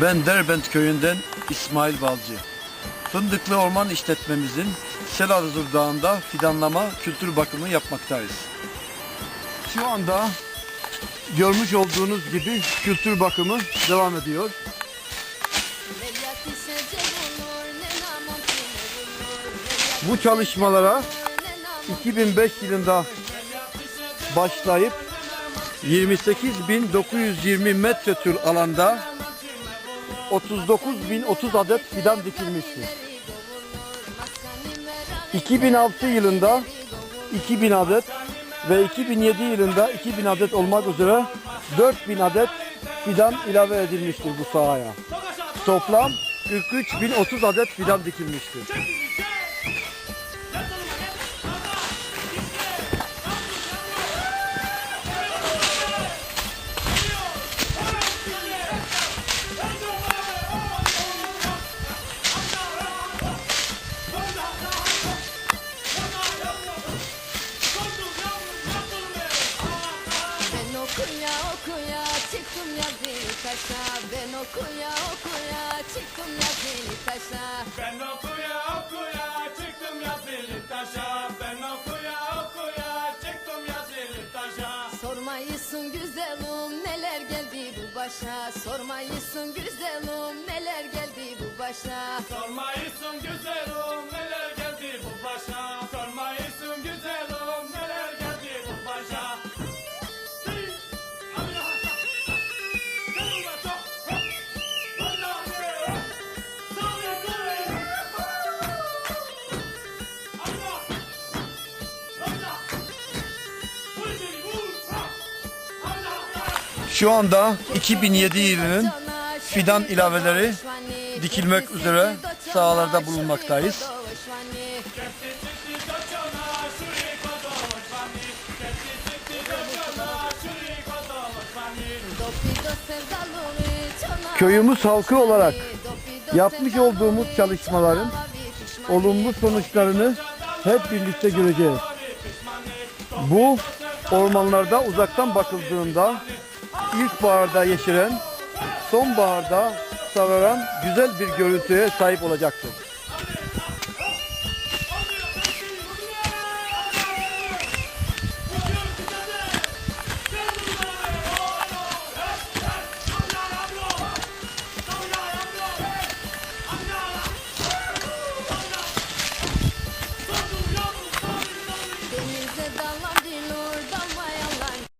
Ben Derbent köyünden İsmail Balcı. Fındıklı Orman işletmemizin Selarzur Dağı'nda fidanlama kültür bakımı yapmaktayız. Şu anda görmüş olduğunuz gibi kültür bakımı devam ediyor. Bu çalışmalara 2005 yılında başlayıp 28.920 metrekül alanda 39.030 adet fidan dikilmiştir. 2006 yılında 2000 adet ve 2007 yılında 2000 adet olmak üzere 4000 adet fidan ilave edilmiştir bu sahaya. Toplam 43.030 adet fidan dikilmiştir. Taşa Ben okuya okuya çıktım yazılı taşa. Ben okuya okuya çıktım yazılı taşa. Ben okuya okuya çıktım yazılı taşa. Sormayısın güzelim neler geldi bu başa? Sormayısın güzelim neler geldi bu başa? Sormayısın Şu anda 2007 yılının fidan ilaveleri dikilmek üzere sahalarda bulunmaktayız. Köyümüz halkı olarak yapmış olduğumuz çalışmaların olumlu sonuçlarını hep birlikte göreceğiz. Bu ormanlarda uzaktan bakıldığında ilkbaharda yeşeren, sonbaharda sararan güzel bir görüntüye sahip olacaktır.